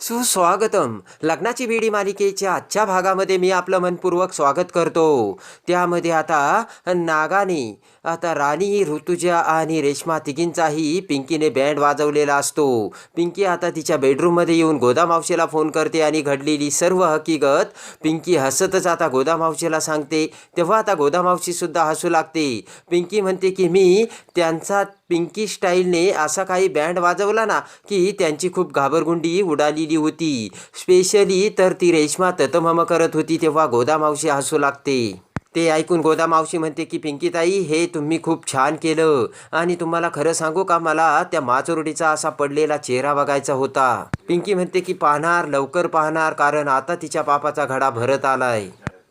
सुस्वागतम. लग्नाची बेडी मालिकेच्या आजच्या भागामध्ये मी आपलं मनपूर्वक स्वागत करतो. त्यामध्ये आता नागाने आता राणी ऋतुजा आणि रेश्मा तिघींचाही पिंकीने बँड वाजवलेला असतो. पिंकी आता तिच्या बेडरूममध्ये येऊन गोदामावशीला फोन करते आणि घडलेली सर्व हकीकत पिंकी हसतच आता गोदामावशीला सांगते. तेव्हा आता गोदामावशीसुद्धा हसू लागते. पिंकी म्हणते की मी त्यांचा पिंकी स्टाईलने असा काही बँड वाजवला ना की त्यांची खूप घाबरगुंडी उडालेली होती. स्पेशली तर ती रेश्मा ततमम करत होती तेव्हा गोदामावशी हसू लागते. ते ऐकून गोदामावशी म्हणते की पिंकीताई हे तुम्ही खूप छान केलं. आणि तुम्हाला खरं सांगू का मला त्या माचोरडीचा असा पडलेला चेहरा बघायचा होता. पिंकी म्हणते की पाहणार लवकर पाहणार कारण आता तिच्या पापाचा घडा भरत आलाय.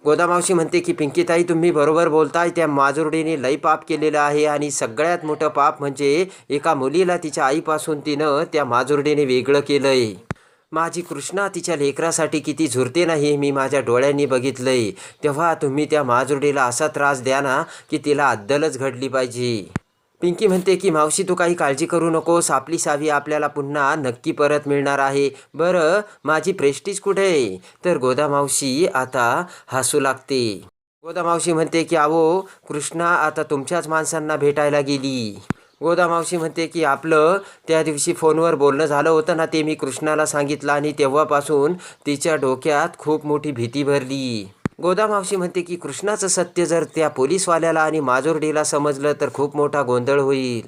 गोदामावशी म्हणते की पिंकीताई तुम्ही बरोबर बोलताय. त्या माजुरडीने लई पाप केलेलं आहे आणि सगळ्यात मोठं पाप म्हणजे एका मुलीला तिच्या आईपासून तिनं त्या माजुरडीने वेगळं केलंय. माझी कृष्णा तिच्या लेकरासाठी किती झुरते नाही हे मी माझ्या डोळ्यांनी बघितलंय. तेव्हा तुम्ही त्या माजुर्डीला असा त्रास द्या ना की तिला अद्दलच घडली पाहिजे. पिंकी म्हणते की मावशी तू काही काळजी करू नकोस. आपली सावी आपल्याला पुन्हा नक्की परत मिळणार आहे. बरं माझी प्रेस्टीज कुठे आहे? तर गोदा मावशी आता हसू लागते. गोदा मावशी म्हणते की आवो कृष्णा आता तुमच्याच माणसांना भेटायला गेली. गोदा मावशी म्हणते की आपलं त्या दिवशी फोनवर बोलणं झालं होतं ना ते मी कृष्णाला सांगितलं आणि तेव्हापासून तिच्या डोक्यात खूप मोठी भीती भरली. गोदामावशी म्हणते की कृष्णाचं सत्य जर त्या पोलीसवाल्याला आणि माजोर्डीला समजलं तर खूप मोठा गोंधळ होईल.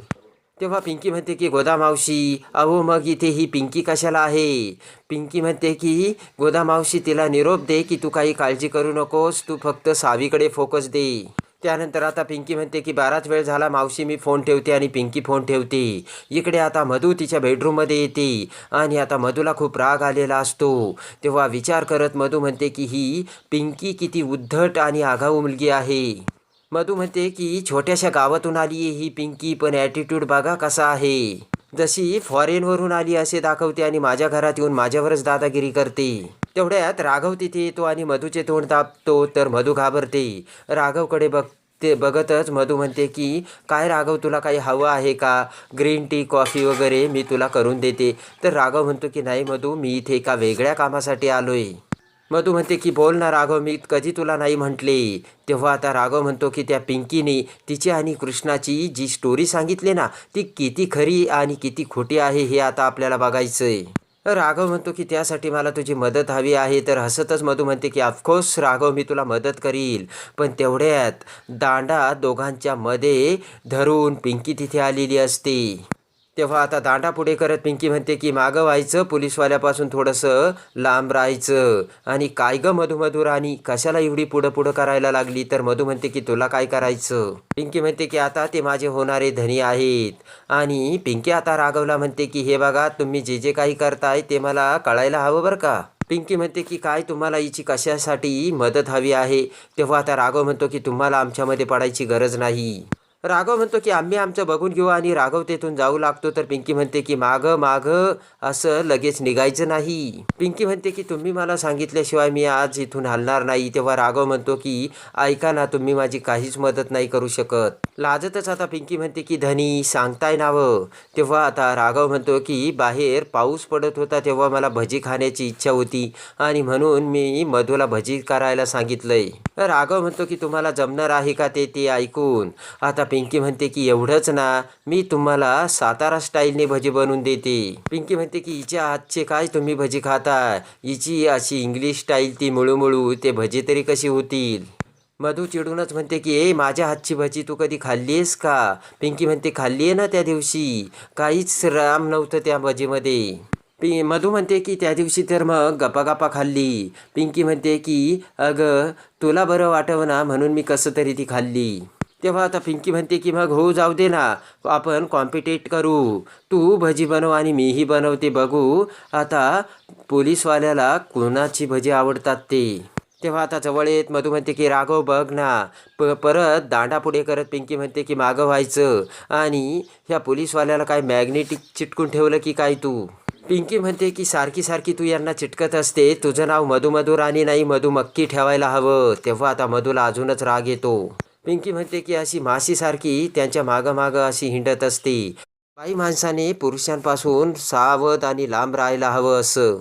तेव्हा पिंकी म्हणते की गोदामावशी अहो मग इथे ही पिंकी कशाला आहे? पिंकी म्हणते की गोदामावशी तिला निरोप दे की तू काही काळजी करू नकोस तू फक्त सावीकडे फोकस दे. त्यानंतर आता पिंकी म्हणते की बराच वेळ झाला मावशी मी फोन ठेवते आणि पिंकी फोन ठेवते. इकडे आता मधू तिच्या बेडरूममध्ये येते आणि आता मधूला खूप राग आलेला असतो. तेव्हा विचार करत मधू म्हणते की ही पिंकी किती उद्धट आणि आघाऊ मुलगी आहे. मधू म्हणते की छोट्याशा गावातून आली ही पिंकी पण ॲटिट्यूड बघा कसा आहे. जशी फॉरेनवरून आली असे दाखवते आणि माझ्या घरात येऊन माझ्यावरच दादागिरी करते. तेवढ्यात राघव तिथे येतो आणि मधूचे तोंड दाबतो तर मधू घाबरते. राघवकडे बघ ते बघतच मधू म्हणते की काय राघव तुला काही हवं आहे का? ग्रीन टी कॉफी वगैरे मी तुला करून देते. तर राघव म्हणतो की नाही मधू मी इथे एका वेगळ्या कामासाठी आलो आहे मधू म्हणते की बोल ना राघव मी कधी तुला नाही म्हटले. तेव्हा आता राघव म्हणतो की त्या पिंकीने तिची आणि कृष्णाची जी स्टोरी सांगितली ना ती किती खरी आणि किती खोटी आहे हे आता आपल्याला बघायचं आहे राघव म्हणतो की त्यासाठी मला तुझी मदत हवी आहे. तर हसतच मधू म्हणते की ऑफकोर्स राघव मी तुला मदत करील. पण तेवढ्यात दांडा दोघांच्या मध्ये धरून पिंकी तिथे आलेली असते. तेव्हा आता दांडा पुढे करत पिंकी म्हणते की मागं व्हायचं पोलीसवाल्यापासून थोडंसं लांब राहायचं. आणि काय ग मधुमधू राणी? आणि कशाला एवढी पुढं पुढं करायला लागली? तर मधू म्हणते की तुला काय करायचं? पिंकी म्हणते की आता ते माझे होणारे धनी आहेत. आणि पिंकी आता राघवला म्हणते की हे बघा तुम्ही जे जे काही करताय ते मला कळायला हवं बरं का? पिंकी म्हणते की काय तुम्हाला हिची कशासाठी मदत हवी आहे? तेव्हा आता राघव म्हणतो की तुम्हाला आमच्यामध्ये पडायची गरज नाही. राघव म्हणतो की आम्ही आमचं बघून घेऊ आणि राघव तेथून जाऊ लागतो. तर पिंकी म्हणते की माग माग असं लगेच निघायचं नाही. पिंकी म्हणते की तुम्ही मला सांगितल्याशिवाय मी आज इथून हलणार नाही. तेव्हा राघव म्हणतो की ऐका ना तुम्ही माझी काहीच मदत नाही करू शकत. लाजतच आता पिंकी म्हणते की धनी सांगताय नावं तेव्हा आता राघव म्हणतो की बाहेर पाऊस पडत होता तेव्हा मला भजी खाण्याची इच्छा होती आणि म्हणून मी मधूला भजी करायला सांगितलंय. राघव म्हणतो की तुम्हाला जमणार आहे का ते ते ऐकून? आता पिंकी म्हणते की एवढंच ना मी तुम्हाला सातारा स्टाईलने भजी बनवून देते. पिंकी म्हणते की हिच्या हातचे काय तुम्ही भजी खाता हिची अशी इंग्लिश स्टाईल ती मुळूमुळू ते भजी तरी कशी होतील? मधू चिडूनच म्हणते की ए माझ्या हातची भजी तू कधी खाल्ली आहेस का? पिंकी म्हणते खाल्ली आहे ना त्या दिवशी. काहीच राम नव्हतं त्या भजीमध्ये. पि मधू म्हणते की त्या दिवशी तर मग गपागपा खाल्ली. पिंकी म्हणते की अगं तुला बरं वाटवं ना म्हणून मी कसं तरी ती खाल्ली. तेव्हा आता पिंकी म्हणते की मग हो जाऊ दे ना. आपण कॉम्पिटेट करू. तू भजी बनव आणि मीही बनवते बघू. आता पोलीसवाल्याला कोणाची भजी आवडतात ते? तेव्हा आता जवळ येत मधू म्हणते की राघव बघ ना. प परत दांडा पुढे करत पिंकी म्हणते की मागं व्हायचं. आणि ह्या पोलीसवाल्याला काय मॅग्नेटिक चिटकून ठेवलं की काय तू? पिंकी म्हणते की सारखी सारखी तू यांना चिटकत असते. तुझं नाव मधु आणि नाही. मधुमक्की ठेवायला हवं. तेव्हा आता मधूला अजूनच राग येतो. पिंकी म्हणते की अशी माशीसारखी त्यांच्या मागं मागं अशी हिंडत असते. बाई माणसाने पुरुषांपासून सावध आणि लांब राहायला हवं असं.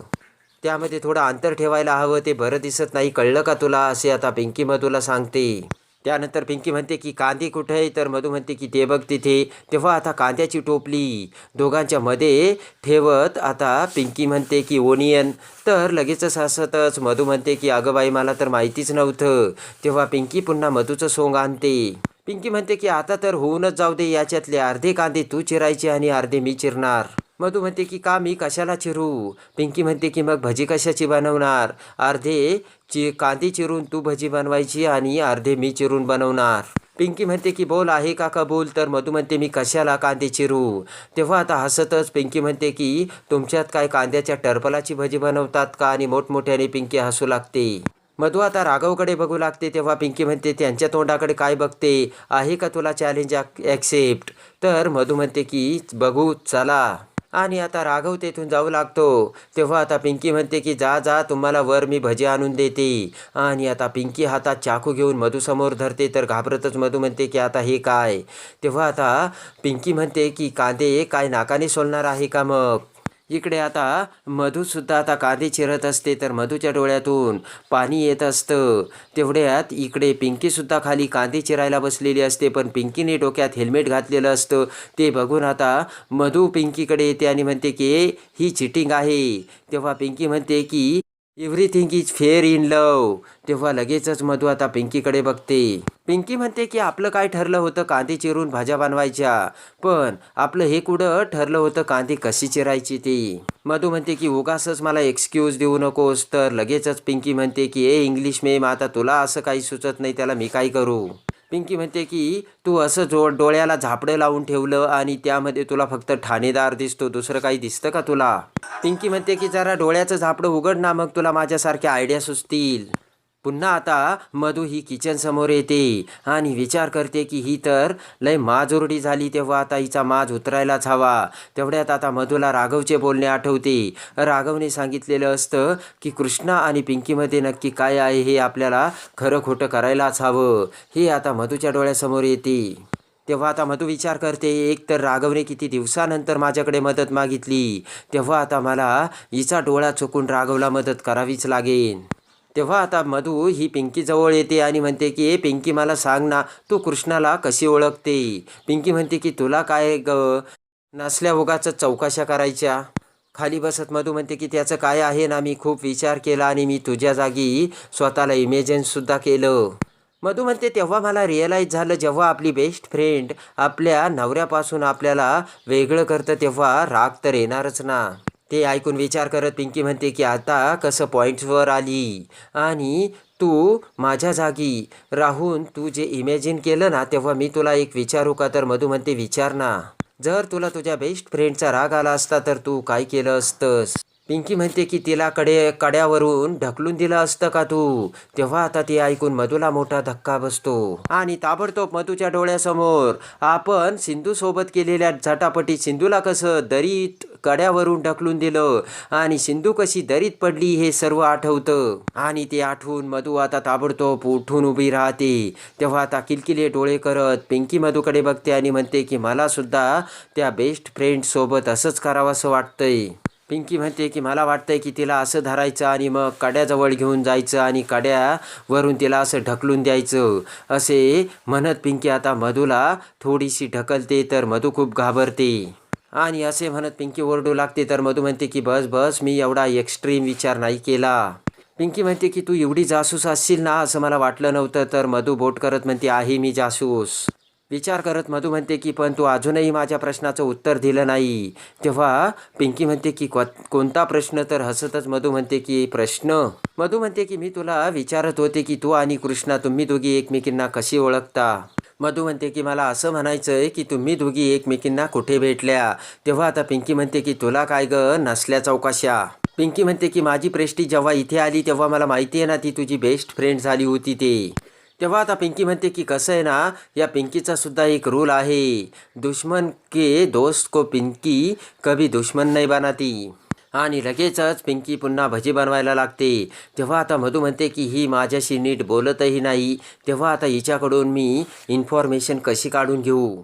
त्यामध्ये थोडं अंतर ठेवायला हवं ते बरं दिसत नाही. कळलं का तुला? असे आता पिंकी मग तुला सांगते. त्यानंतर पिंकी म्हणते की कांदे कुठे आहे तर मधू म्हणते की ते बघ तिथे. तेव्हा आता कांद्याची टोपली दोघांच्या मध्ये ठेवत आता पिंकी म्हणते की ओनियन. तर लगेचच हसतच मधू म्हणते की अगं बाई मला तर माहितीच नव्हतं. तेव्हा पिंकी पुन्हा मधूचं सोंग आणते. पिंकी म्हणते की आता तर होऊनच जाऊ दे याच्यातले अर्धे कांदे तू चिरायचे आणि अर्धे मी चिरणार. मधू म्हणते की का मी कशाला चिरू? पिंकी म्हणते की मग भजी कशाची बनवणार? अर्धे चि कांदे चिरून तू भजी बनवायची आणि अर्धे मी चिरून बनवणार. पिंकी म्हणते की बोल आहे का कबूल तर मधू म्हणते मी कशाला कांदे चिरू? तेव्हा आता हसतच पिंकी म्हणते की तुमच्यात काय कांद्याच्या टरपलाची भजी बनवतात का? आणि मोठमोठ्याने पिंकी हसू लागते. मधू आता राघवकडे बघू लागते तेव्हा पिंकी म्हणते त्यांच्या तोंडाकडे काय बघते? आहे का तुला चॅलेंज ॲक्सेप्ट तर मधू म्हणते की बघू चला. आणि आता राघव तेथून जाऊ लागतो. तेव्हा आता पिंकी म्हणते की जा जा तुम्हाला वर मी भजी आणून देते. आणि आता पिंकी हातात चाकू घेऊन मधू समोर धरते तर घाबरतच मधू म्हणते की आता हे काय? तेव्हा आता पिंकी म्हणते की कांदे काय नाकाने सोलणार आहे का मग? इकडे आता मधूसुद्धा आता कांदे चिरत असते तर मधूच्या डोळ्यातून पाणी येत असतं. तेवढ्यात इकडे पिंकीसुद्धा खाली कांदे चिरायला बसलेली असते पण पिंकीने डोक्यात हेल्मेट घातलेलं असतं. ते बघून आता मधू पिंकीकडे येते आणि म्हणते की ही चिटिंग आहे. तेव्हा पिंकी म्हणते की everything is fair in love तेव्हा लगेचच मधू आता पिंकीकडे बघते. पिंकी म्हणते की आपलं काय ठरलं होतं कांदे चिरून भाज्या बनवायच्या? पण आपलं हे कुठं ठरलं होतं कांदे कशी चिरायची ती? मधू म्हणते की उगासच मला एक्सक्यूज देऊ नकोस. तर लगेचच पिंकी म्हणते की ए इंग्लिश मेम आता तुला असं काही सुचत नाही त्याला मी काय करू? पिंकी म्हणते की तू असं जो डोळ्याला झापडं लावून ठेवलं आणि त्यामध्ये तुला फक्त ठाणेदार दिसतो दुसरं काही दिसतं का तुला? पिंकी म्हणते की जरा डोळ्याचं झापडं उघड ना मग तुला माझ्यासारख्या आयडिया सुचतील. पुन्हा आता मधू ही किचन समोर येते आणि विचार करते की ही तर लय माजोरडी झाली तेव्हा आता हिचा माज उतरायलाच हवा. तेवढ्यात आता मधूला राघवचे बोलणे आठवते. राघवने सांगितलेलं असतं की कृष्णा आणि पिंकीमध्ये नक्की काय आहे हे आपल्याला खरं खोटं करायलाच हवं. हे आता मधूच्या डोळ्यासमोर येते. तेव्हा आता मधू विचार करते एक तर राघवने किती दिवसानंतर माझ्याकडे मदत मागितली. तेव्हा आता मला हिचा डोळा चुकून राघवला मदत करावीच लागेल. तेव्हा आता मधू ही पिंकीजवळ येते आणि म्हणते की ए पिंकी मला सांग ना तू कृष्णाला कशी ओळखते? पिंकी म्हणते की तुला काय ग नसल्या उगाच चौकशा करायच्या? खाली बसत मधू म्हणते की त्याचं काय आहे ना मी खूप विचार केला आणि मी तुझ्या जागी स्वतःला इमेजिनसुद्धा केलं. मधू म्हणते तेव्हा मला रिअलाईज झालं जेव्हा आपली बेस्ट फ्रेंड आपल्या नवऱ्यापासून आपल्याला वेगळं करतं तेव्हा राग तर येणारच ना. ते ऐकून विचार करत पिंकी म्हणते की आता कसं पॉईंट्सवर आली? आणि तू माझ्या जागी राहून तू जे इमॅजिन केलं ना तेव्हा मी तुला एक विचारू का? तर मधू म्हणते विचार ना. जर तुला तुझ्या बेस्ट फ्रेंडचा राग आला असता तर तू काय केलं असतंस? पिंकी म्हणते की तिला कडे कड्यावरून ढकलून दिलं असतं का तू? तेव्हा आता ते ऐकून मधूला मोठा धक्का बसतो. आणि ताबडतोब मधूच्या डोळ्यासमोर आपण सिंधू सोबत केलेल्या झटापटी सिंधूला कसं दरीत कड्यावरून ढकलून दिलं आणि सिंधू कशी दरीत पडली हे सर्व आठवतं. आणि ते आठवून मधू आता ताबडतोब उठून उभी राहते. तेव्हा आता किलकिले डोळे करत पिंकी मधूकडे बघते आणि म्हणते की मला सुद्धा त्या बेस्ट फ्रेंड सोबत असंच करावंसं वाटतंय. पिंकी म्हणते की मला वाटतंय की तिला असं धरायचं आणि मग कड्याजवळ घेऊन जायचं आणि कड्यावरून तिला असं ढकलून द्यायचं असे म्हणत पिंकी आता मधूला थोडीशी ढकलते तर मधू खूप घाबरते. आणि असे म्हणत पिंकी ओरडू लागते तर मधू म्हणते की बस बस मी एवढा एक्स्ट्रीम विचार नाही केला. पिंकी म्हणते की तू एवढी जासूस असशील ना असं मला वाटलं नव्हतं तर मधू बोट करत म्हणते आहे मी जासूस. विचार करत मधू म्हणते की पण तू अजूनही माझ्या प्रश्नाचं उत्तर दिलं नाही. तेव्हा पिंकी म्हणते की कोणता प्रश्न? तर हसतच मधू म्हणते की प्रश्न. मधू म्हणते की मी तुला विचारत होते की तू आणि कृष्णा तुम्ही दोघी एकमेकींना कशी ओळखता? मधू म्हणते की मला असं म्हणायचं आहे की तुम्ही दोघी एकमेकींना कुठे भेटल्या? तेव्हा आता पिंकी म्हणते की तुला काय ग? नसल्या चौकाशा. पिंकी म्हणते की माझी प्रेष्टी जेव्हा इथे आली तेव्हा मला माहिती आहे ना ती तुझी बेस्ट फ्रेंड झाली होती ते. तेव्हा आता पिंकी म्हणते की कसं आहे ना या पिंकीचा सुद्धा एक रूल आहे. दुश्मन के दोस्त को पिंकी कभी दुश्मन नाही बनाती. आणि लगेचच पिंकी पुन्हा भजी बनवायला लागते. तेव्हा आता मधू म्हणते की ही माझ्याशी नीट बोलतही नाही. तेव्हा आता हिच्याकडून मी इन्फॉर्मेशन कशी काढून घेऊ?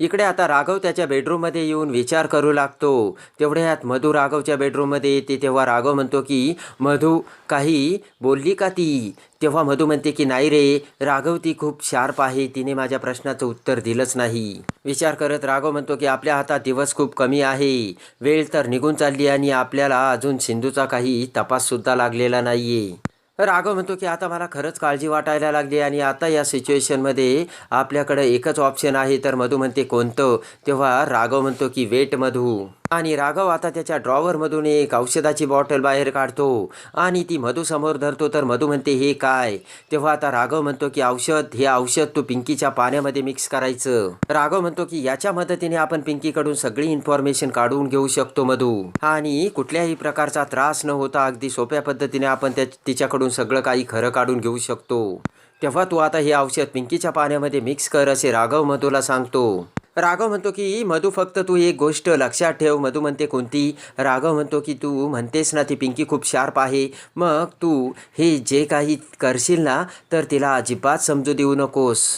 इकडे आता राघव त्याच्या बेडरूममध्ये येऊन विचार करू लागतो. तेवढ्यात मधू राघवच्या बेडरूममध्ये येते तेव्हा राघव म्हणतो की मधू काही बोलली का ती? तेव्हा मधू म्हणते की नाही रे राघव ती खूप शार्प आहे तिने माझ्या प्रश्नाचं उत्तर दिलंच नाही. विचार करत राघव म्हणतो की आपल्या हातात दिवस खूप कमी आहे. वेळ तर निघून चालली आणि आपल्याला अजून सिंधूचा काही तपाससुद्धा लागलेला नाहीये. राघव म्हणतो की आता मला खरंच काळजी वाटायला लागली आणि आता या सिच्युएशनमध्ये आपल्याकडं एकच ऑप्शन आहे. तर मधू म्हणते कोणतं? तेव्हा राघव म्हणतो की वेट मधू. आणि राघव आता त्याच्या ड्रॉवरमधून एक औषधाची बॉटल बाहेर काढतो आणि ती मधूसमोर धरतो. तर मधू म्हणते हे काय? तेव्हा आता राघव म्हणतो की औषध हे औषध तू पिंकीच्या पाण्यामध्ये मिक्स करायचं. राघव म्हणतो की याच्या मदतीने आपण पिंकीकडून सगळी इन्फॉर्मेशन काढून घेऊ शकतो मधू. आणि कुठल्याही प्रकारचा त्रास न होता अगदी सोप्या पद्धतीने आपण त्या तिच्याकडून सगळं काही खरं काढून घेऊ शकतो. तेव्हा तू आता हे औषध पिंकीच्या पाण्यामध्ये मिक्स कर असे राघव मधूला सांगतो. राघव म्हणतो की मधू फक्त तू एक गोष्ट लक्षात ठेव. मधू म्हणते कोणती? राघव म्हणतो की तू म्हणतेस ना ती पिंकी खूप शार्प आहे. मग तू हे जे काही करशील ना तर तिला अजिबात समजू देऊ नकोस.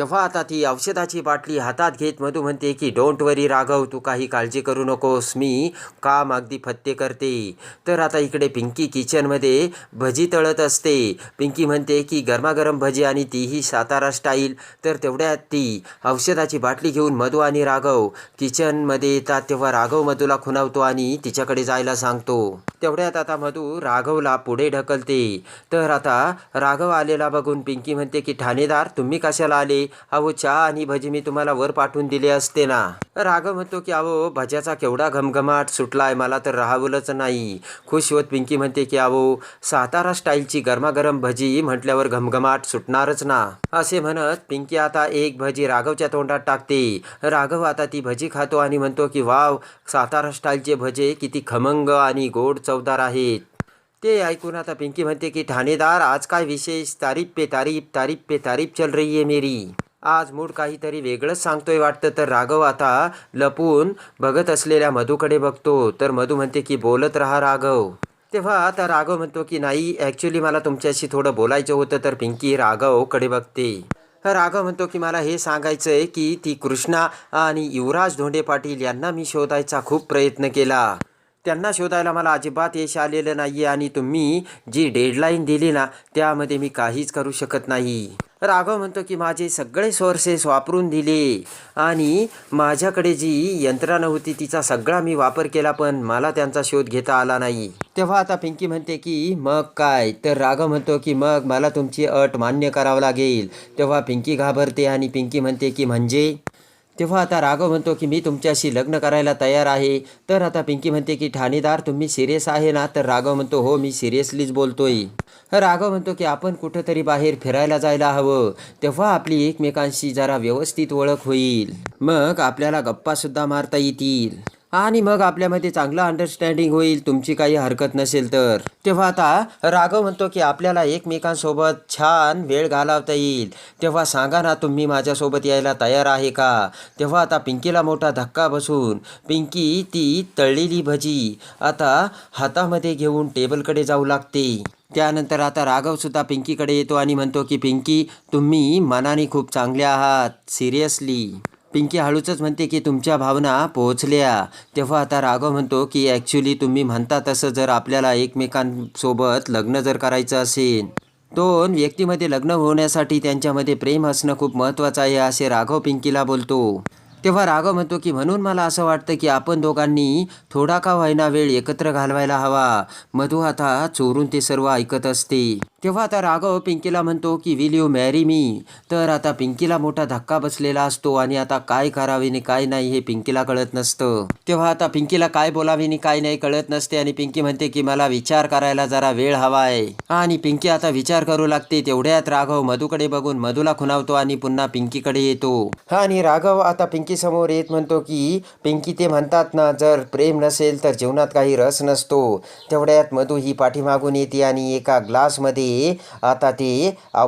तेव्हा आता ती औषधाची बाटली हातात घेत मधू म्हणते की डोंट वरी राघव तू काही काळजी करू नकोस. मी काम अगदी फत्ते करते. तर आता इकडे पिंकी किचनमध्ये भजी तळत असते. पिंकी म्हणते की गरमागरम भजी आणि तीही सातारा स्टाईल तर तेवढ्यात ती औषधाची बाटली घेऊन मधू आणि राघव किचनमध्ये येतात. तेव्हा राघव मधूला खुणावतो आणि तिच्याकडे जायला सांगतो. तेवढ्यात आता मधू राघवला पुढे ढकलते. तर आता राघव आलेला बघून पिंकी म्हणते की ठाणेदार तुम्ही कशाला आले? अहो चहा आणि भजी मी तुम्हाला वर पाठवून दिले असते ना. राघव म्हणतो की अहो भज्याचा केवढा घमघमाट सुटलाय मला तर राहावलंच नाही. खुश होत पिंकी म्हणते की अहो सातारा स्टाईलची गरमागरम भजी म्हटल्यावर घमघमाट सुटणारच ना. असे म्हणत पिंकी आता एक भजी राघवच्या तोंडात टाकते. राघव आता ती भजी खातो आणि म्हणतो की वाव सातारा स्टाईलचे भजे किती खमंग आणि गोड चवदार आहेत. ते ऐकून आता पिंकी म्हणते की ठाणेदार आज काय विशेष तारीफ पे तारीफ तारीफ पे तारीफ चल रही आहे मेरी। आज मूड काहीतरी वेगळंच सांगतोय वाटतं तर राघव आता लपून बघत असलेल्या मधूकडे बघतो तर मधू म्हणते की बोलत राहा राघव. तेव्हा आता राघव म्हणतो की नाही ॲक्च्युली मला तुमच्याशी थोडं बोलायचं होतं तर पिंकी राघवकडे बघते. राघव म्हणतो की मला हे सांगायचं आहे की ती कृष्णा आणि युवराज धोंडे पाटील यांना मी शोधायचा खूप प्रयत्न केला. त्यांना शोधायला मला अजिबात यश आलेलं नाही आणि तुम्ही जी डेडलाईन दिली ना त्यामध्ये मी काहीच करू शकत नाही. राघव म्हणतो की माझे सगळे सोर्सेस वापरून दिले. आणि माझ्याकडे जी यंत्रणा होती तिचा सगळा मी वापर केला पण मला त्यांचा शोध घेता आला नाही. तेव्हा आता पिंकी म्हणते की मग काय? तर राघव म्हणतो की मग मला तुमची अट मान्य करावं लागेल. तेव्हा पिंकी घाबरते आणि पिंकी म्हणते की म्हणजे? तेव्हा आता राघव म्हणतो की मी तुमच्याशी लग्न करायला तयार आहे. तर आता पिंकी म्हणते की ठाणेदार तुम्ही सिरियस आहे ना? तर राघव म्हणतो हो मी सिरियसलीच बोलतोय. राघव म्हणतो की आपण कुठंतरी बाहेर फिरायला जायला हवं. तेव्हा आपली एकमेकांशी जरा व्यवस्थित ओळख होईल. मग आपल्याला गप्पासुद्धा मारता येतील. आणि मग आपल्यामध्ये चांगलं अंडरस्टँडिंग होईल तुमची काही हरकत नसेल तर. तेव्हा आता राघव म्हणतो की आपल्याला एकमेकांसोबत छान वेळ घालवता येईल. तेव्हा सांगा ना तुम्ही माझ्यासोबत यायला तयार आहे का? तेव्हा आता पिंकीला मोठा धक्का बसून पिंकी ती तळलेली भजी आता हातामध्ये घेऊन टेबलकडे जाऊ लागते. त्यानंतर आता राघवसुद्धा पिंकीकडे येतो आणि म्हणतो की पिंकी तुम्ही मनाने खूप चांगले आहात सिरियसली. पिंकी हळूचच म्हणते की तुमच्या भावना पोहोचल्या. तेव्हा आता राघव म्हणतो की ॲक्च्युली तुम्ही म्हणता तसं जर आपल्याला एकमेकांसोबत लग्न जर करायचं असेल दोन व्यक्तीमध्ये लग्न होण्यासाठी त्यांच्यामध्ये प्रेम असणं खूप महत्त्वाचं आहे असे राघव पिंकीला बोलतो. तेव्हा राघव म्हणतो की म्हणून मला असं वाटतं की आपण दोघांनी थोडा का व्हायना वेळ एकत्र घालवायला हवा. मधू आता चोरून ते सर्व ऐकत असते. तेव्हा आता राघव पिंकीला म्हणतो की विल यू मॅरी मी तर आता पिंकीला मोठा धक्का बसलेला असतो आणि आता काय करावे आणि काय नाही हे पिंकीला कळत नसतं. तेव्हा आता पिंकीला काय बोलावे आणि काय नाही कळत नसते आणि पिंकी म्हणते की मला विचार करायला जरा वेळ हवा आहे. आणि पिंकी आता विचार करू लागते. तेवढ्यात राघव मधूकडे बघून मधूला खुणावतो आणि पुन्हा पिंकीकडे येतो. आणि राघव आता पिंकी समोर येत म्हणतो की पिंकी ते म्हणतात ना जर प्रेम नसेल तर जीवनात काही रस नसतो. तेवढ्यात मधू ही पाठीमागून येते आणि एका ग्लासमध्ये आता ते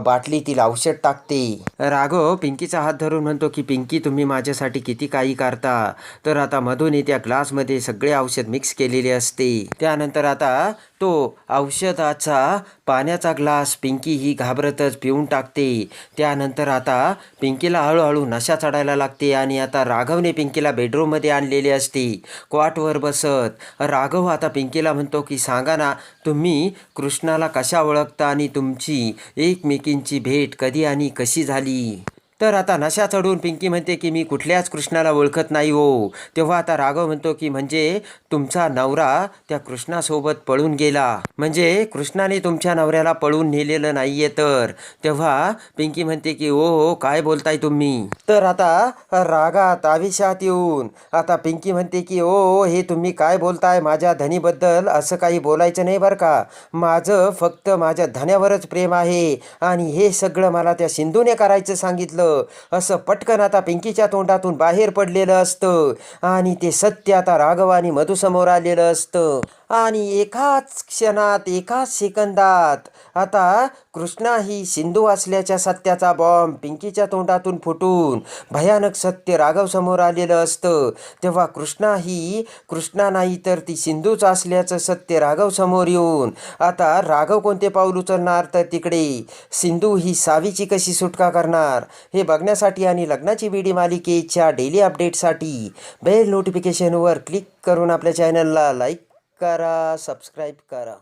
बाटलीतील औषध टाकते. राघव पिंकीचा हात धरून म्हणतो की पिंकी तुम्ही माझ्यासाठी किती काही करता. तर आता मधून त्या ग्लासमध्ये सगळे औषध मिक्स केलेले असते. त्यानंतर आता तो औषधाचा पाण्याचा ग्लास पिंकी ही घाबरतच पिऊन टाकते. त्यानंतर आता पिंकीला हळूहळू नशा चढायला लागते आणि आता राघवने पिंकीला बेडरूममध्ये आणलेले असते. क्वाटवर बसत राघव आता पिंकीला म्हणतो की सांगा ना तुम्ही कृष्णाला कशा ओळखता? आणि तुमची एकमेकींची भेट कधी आणि कशी झाली? तर आता नशा चढून पिंकी म्हणते की मी कुठल्याच कृष्णाला ओळखत नाही हो. तेव्हा आता राघव म्हणतो की म्हणजे तुमचा नवरा त्या कृष्णासोबत पळून गेला. म्हणजे कृष्णाने तुमच्या नवऱ्याला पळून नेलेलं नाहीये तर. तेव्हा पिंकी म्हणते की ओ हो काय बोलताय तुम्ही? तर आता रागात आविशात येऊन आता पिंकी म्हणते की ओ हो हे तुम्ही काय बोलताय? माझ्या धनीबद्दल असं काही बोलायचं नाही बरं का? माझं फक्त माझ्या धन्यावरच प्रेम आहे आणि हे सगळं मला त्या सिंधूने करायचं सांगितलं. असं पटकन आता पिंकीच्या तोंडातून बाहेर पडलेलं असतं. आणि ते सत्य आता राघव आणि मधुसमोर आलेलं असतं. आणि एकाच क्षणात एकाच सेकंदात. आता कृष्णा ही सिंधू असल्याच्या सत्याचा बॉम्ब पिंकीच्या तोंडातून फुटून भयानक सत्य राघव समोर आलेलं असतं. तेव्हा कृष्णा ही कृष्णा नाही तर ती सिंधूच असल्याचं सत्य राघव समोर येऊन आता राघव कोणते पाऊल उचलणार तर तिकडे? सिंधू ही सावीची कशी सुटका करणार? हे बघण्यासाठी आणि लग्नाची बीडी मालिकेच्या डेली अपडेटसाठी बेल नोटिफिकेशनवर क्लिक करून आपल्या चॅनलला लाईक करा सबस्क्राईब करा.